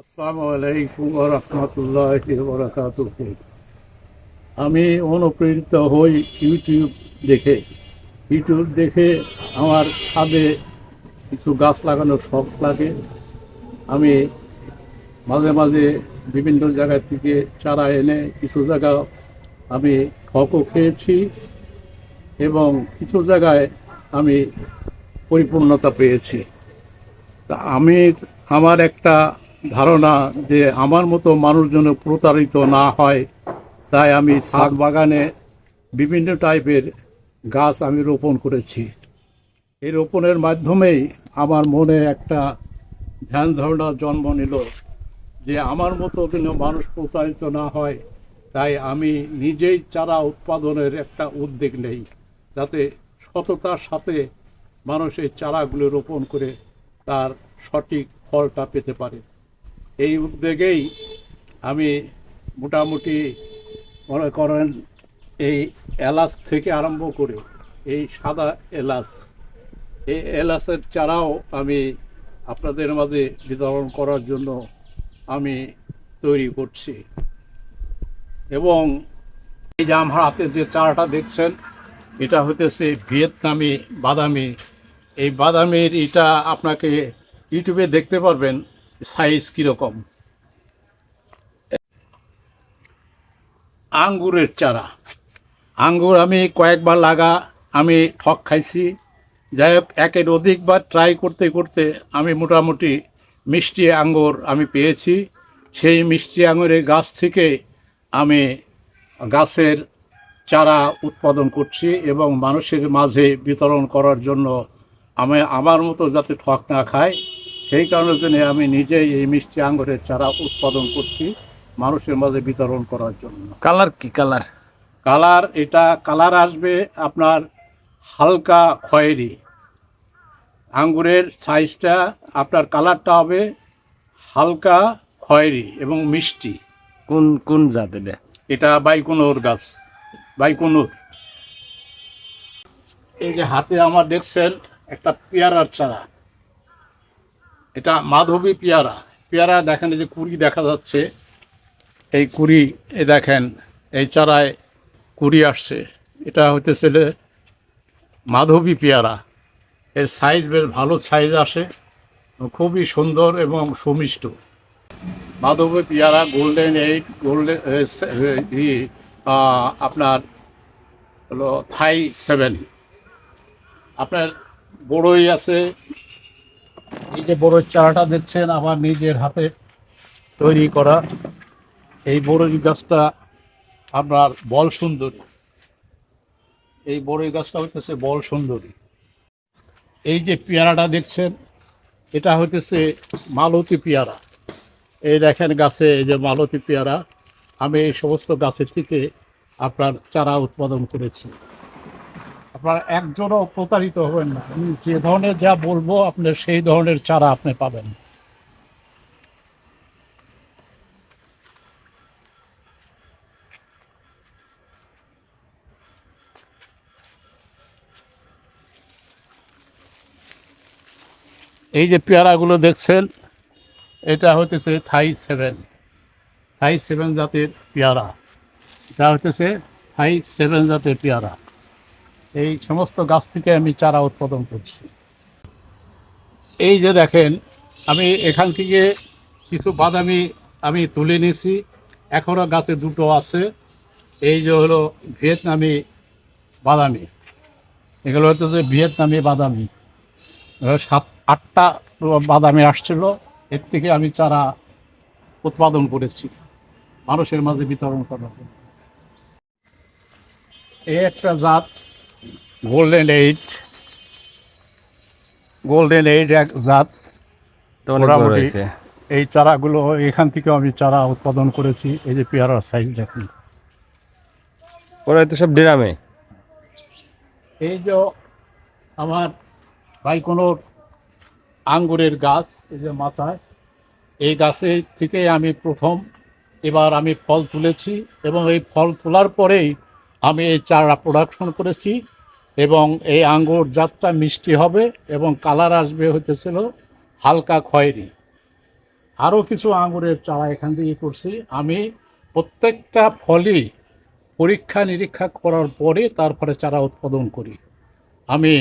আসসালামু আলাইকুম রহমতুল্লাহ বরকাত আমি অনুপ্রেরিত হই ইউটিউব দেখে। ইউটিউব দেখে আমার ছাদে কিছু গাছ লাগানোর শখ লাগে। আমি মাঝে মাঝে বিভিন্ন জায়গা থেকে চারা এনে কিছু জায়গা আমি ঠকও খেয়েছি এবং কিছু জায়গায় আমি পরিপূর্ণতা পেয়েছি। তা আমি, আমার একটা ধারণা যে আমার মতো মানুষ যেন প্রতারিত না হয়। তাই আমি শাক বাগানে বিভিন্ন টাইপের গাছ আমি রোপণ করেছি। এই রোপণের মাধ্যমেই আমার মনে একটা ধ্যান ধারণা জন্ম নিল যে আমার মতো যেন মানুষ প্রতারিত না হয়, তাই আমি নিজেই চারা উৎপাদনের একটা উদ্যোগ নেই, যাতে সততার সাথে মানুষ এই চারাগুলো রোপণ করে তার সঠিক ফলটা পেতে পারে। এই উদ্যোগেই আমি মোটামুটি মনে করেন এই এলাচ থেকে আরম্ভ করে এই সাদা এলাচ, এই এলাচের চারাও আমি আপনাদের মাঝে বিতরণ করার জন্য আমি তৈরি করছি। এবং এই যে আমার হাতে যে চারাটা দেখছেন, এটা হইতেছে ভিয়েতনামি বাদামি। এই বাদামের এটা আপনাকে ইউটিউবে দেখতে পারবেন। সাইজ কীরকম? আঙ্গুরের চারা। আঙ্গুর আমি কয়েকবার লাগা, আমি ঠক খাইছি। যাই হোক, একের অধিকবার ট্রাই করতে করতে আমি মোটামুটি মিষ্টি আঙ্গুর আমি পেয়েছি। সেই মিষ্টি আঙুরের গাছ থেকে আমি গাছের চারা উৎপাদন করছি এবং মানুষের মাঝে বিতরণ করার জন্য আমি আমার মতো যাতে ঠক না খায় সেই কারণের জন্য আমি নিজেই এই মিষ্টি আঙ্গুরের চারা উৎপাদন করছি মানুষের মাঝে বিতরণ করার জন্য। কালার কি কালার? কালার এটা কালার আসবে আপনার হালকা খয়েরি। আঙ্গুরের সাইজটা আপনার কালারটা হবে হালকা খয়েরি এবং মিষ্টি। কোন কোন জাত এটা? এটা বাইকুনোর গাছ বাইকুনোর। এই যে হাতে আমার দেখছেন একটা পেয়ারার চারা। এটা মাধবী পেয়ারা। পেয়ারা দেখেন যে কুড়ি দেখা যাচ্ছে। এই কুড়ি এ দেখেন, এই চারায় কুড়ি আসছে। এটা হইতেছে যে মাধবী পেয়ারা। এর সাইজ বেশ ভালো সাইজ আসে। খুবই সুন্দর এবং সুমিষ্ট। মাধবী পেয়ারা গোল্ডেন এইট গোল্ডেন আপনার হলো থাই সেভেন আপনার বড়ই আছে এই যে বড়ই চারাটা দেখছেন, আমার নিজের হাতে তৈরি করা। এই বড়ই গাছটা আপনার বল সুন্দরী। এই বড়ই গাছটা হইতেছে বল সুন্দরী। এই যে পেয়ারাটা দেখছেন, এটা হইতেছে মালতী পেয়ারা। এই দেখেন গাছে এই যে মালতী পেয়ারা। আমি এই সমস্ত গাছের থেকে আপনার চারা উৎপাদন করেছি। আপনার একজনও প্রতারিত হবেন না। আমি যে ধরনের যা বলব আপনার সেই ধরনের চারা আপনি পাবেন। এই যে পেয়ারাগুলো দেখছেন, এটা হতেছে থাই সেভেন। থাই সেভেন জাতের পেয়ারা। যা হতেছে থাই সেভেন জাতের পেয়ারা। এই সমস্ত গাছ থেকে আমি চারা উৎপাদন করছি। এই যে দেখেন, আমি এখান থেকে কিছু বাদামি আমি তুলে নিয়েছি। এখনও গাছে দুটো আছে। এই যে হলো ভিয়েতনামি বাদামি। এগুলো হচ্ছে যে ভিয়েতনামি বাদামি। সাত, আটটা বাদামি আসছিল। এর থেকে আমি চারা উৎপাদন করেছি। মানুষের মাঝে বিতরণ করার জন্য। এই একটা জাত গোল্ডেন এইট গোল্ডেন এইট এক জাত। মোটামুটি এই চারাগুলো এখান থেকে আমি চারা উৎপাদন করেছি এই যে পেয়ারার সাইজ দেখুন। ওরা তো সব ড্রামে। এই যে আমার ভাই কোনো আঙ্গুরের গাছ এই যে মাথায় এই গাছে থেকে আমি প্রথম এবার আমি ফল তুলেছি এবং এই ফল তোলার পরেই আমি এই চারা প্রোডাকশন করেছি। এবং এই আঙ্গুর জাতটা মিষ্টি হবে এবং কালার আসবে হতেছিল হালকা খয়েরি। আরও কিছু আঙুরের চারা এখান থেকে করছি। আমি প্রত্যেকটা ফলই পরীক্ষা নিরীক্ষা করার পরে তারপরে চারা উৎপাদন করি। আমি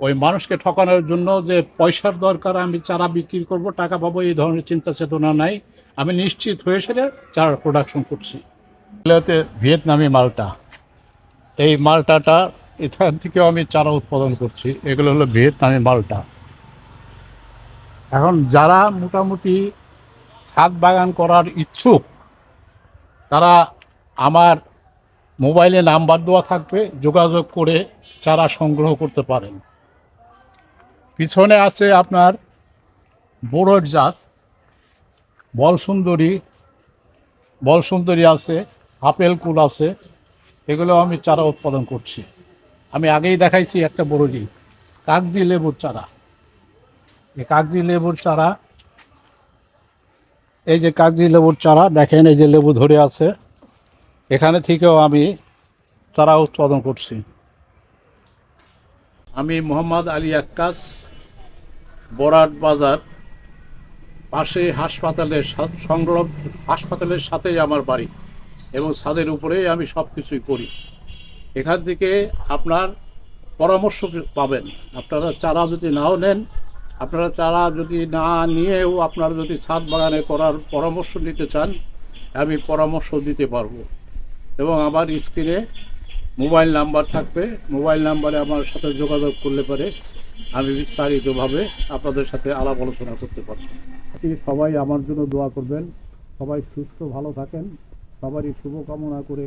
ওই মানুষকে ঠকানোর জন্য যে পয়সার দরকার, আমি চারা বিক্রি করব, টাকা পাবো, এই ধরনের চিন্তা চেতনা নাই। আমি নিশ্চিত হয়ে সেরে চারা প্রোডাকশন করছি। ভিয়েতনামি মালটা। এই মালটাটা এখান থেকেও আমি চারা উৎপাদন করছি। এগুলো হলো ভিয়েতনামি মালটা। এখন যারা মোটামুটি ছাদ বাগান করার ইচ্ছুক, তারা আমার মোবাইলে নাম্বার দেওয়া থাকবে, যোগাযোগ করে চারা সংগ্রহ করতে পারেন। পিছনে আছে আপনার বড়োর জাত বল সুন্দরী বল সুন্দরী আছে, আপেল কুল আছে, এগুলো আমি চারা উৎপাদন করছি। আমি আগেই দেখাইছি একটা বড়ি কাগজি লেবুর চারা। এই কাগজি লেবুর চারা, এই যে কাগজি লেবুর চারা, দেখেন এই যে লেবু ধরে আছে। এখানে থেকেও আমি চারা উৎপাদন করছি। আমি মোহাম্মদ আলী আক্কাস, বরাট বাজার, পাশে হাসপাতালের সংলগ্ন হাসপাতালের সাথেই আমার বাড়ি এবং ছাদের উপরেই আমি সব কিছুই করি। এখান থেকে আপনার পরামর্শ পাবেন। আপনারা চারা যদি নাও নেন, আপনারা চারা যদি না নিয়েও আপনারা যদি ছাদ বাগানে করার পরামর্শ নিতে চান, আমি পরামর্শ দিতে পারব। এবং আমার স্ক্রিনে মোবাইল নাম্বার থাকবে। মোবাইল নাম্বারে আমার সাথে যোগাযোগ করলে পারে আমি বিস্তারিতভাবে আপনাদের সাথে আলাপ আলোচনা করতে পারব। সবাই আমার জন্য দোয়া করবেন। সবাই সুস্থ, ভালো থাকেন। সবারই শুভকামনা করে